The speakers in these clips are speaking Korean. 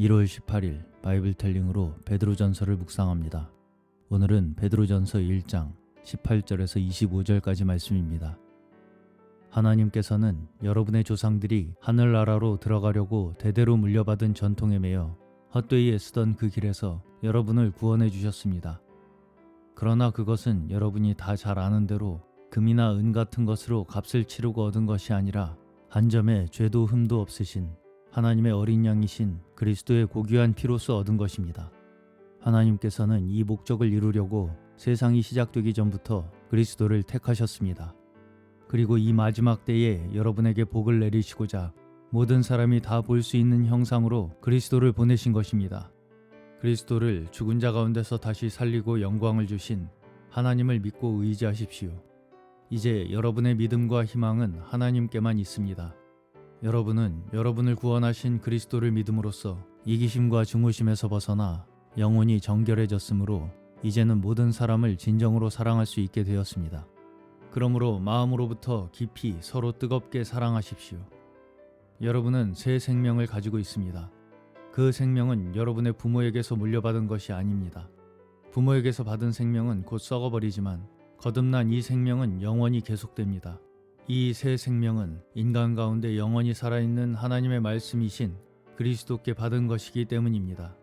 1월 18일 바이블 텔링으로 베드로 전서를 묵상합니다. 오늘은 베드로 전서 1장 18절에서 25절까지 말씀입니다. 하나님께서는 여러분의 조상들이 하늘나라로 들어가려고 대대로 물려받은 전통에 매여 헛되이 애쓰던 그 길에서 여러분을 구원해 주셨습니다. 그러나 그것은 여러분이 다 잘 아는 대로 금이나 은 같은 것으로 값을 치르고 얻은 것이 아니라 한 점의 죄도 흠도 없으신 하나님의 어린 양이신 그리스도의 고귀한 피로서 얻은 것입니다. 하나님께서는 이 목적을 이루려고 세상이 시작되기 전부터 그리스도를 택하셨습니다. 그리고 이 마지막 때에 여러분에게 복을 내리시고자 모든 사람이 다 볼 수 있는 형상으로 그리스도를 보내신 것입니다. 그리스도를 죽은 자 가운데서 다시 살리고 영광을 주신 하나님을 믿고 의지하십시오. 이제 여러분의 믿음과 희망은 하나님께만 있습니다. 여러분은 여러분을 구원하신 그리스도를 믿음으로써 이기심과 증오심에서 벗어나 영혼이 정결해졌으므로 이제는 모든 사람을 진정으로 사랑할 수 있게 되었습니다. 그러므로 마음으로부터 깊이 서로 뜨겁게 사랑하십시오. 여러분은 새 생명을 가지고 있습니다. 그 생명은 여러분의 부모에게서 물려받은 것이 아닙니다. 부모에게서 받은 생명은 곧 썩어버리지만 거듭난 이 생명은 영원히 계속됩니다. 이 새 생명은 인간 가운데 영원히 살아있는 하나님의 말씀이신 그리스도께 받은 것이기 때문입니다.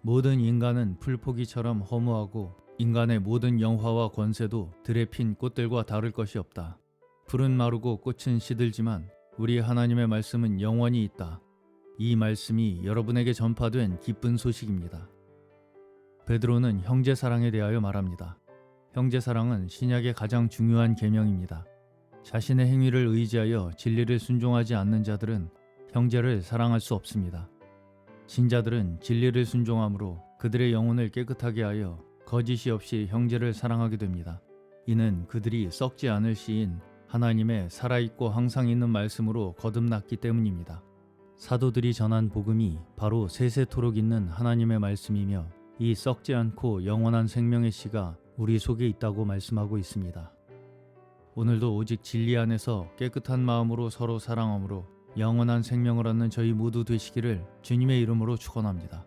모든 인간은 풀포기처럼 허무하고 인간의 모든 영화와 권세도 들에 핀 꽃들과 다를 것이 없다. 풀은 마르고 꽃은 시들지만 우리 하나님의 말씀은 영원히 있다. 이 말씀이 여러분에게 전파된 기쁜 소식입니다. 베드로는 형제 사랑에 대하여 말합니다. 형제 사랑은 신약의 가장 중요한 계명입니다. 자신의 행위를 의지하여 진리를 순종하지 않는 자들은 형제를 사랑할 수 없습니다. 신자들은 진리를 순종함으로 그들의 영혼을 깨끗하게 하여 거짓이 없이 형제를 사랑하게 됩니다. 이는 그들이 썩지 않을 시인 하나님의 살아있고 항상 있는 말씀으로 거듭났기 때문입니다. 사도들이 전한 복음이 바로 세세토록 있는 하나님의 말씀이며 이 썩지 않고 영원한 생명의 씨가 우리 속에 있다고 말씀하고 있습니다. 오늘도 오직 진리 안에서 깨끗한 마음으로 서로 사랑함으로 영원한 생명을 얻는 저희 모두 되시기를 주님의 이름으로 축원합니다.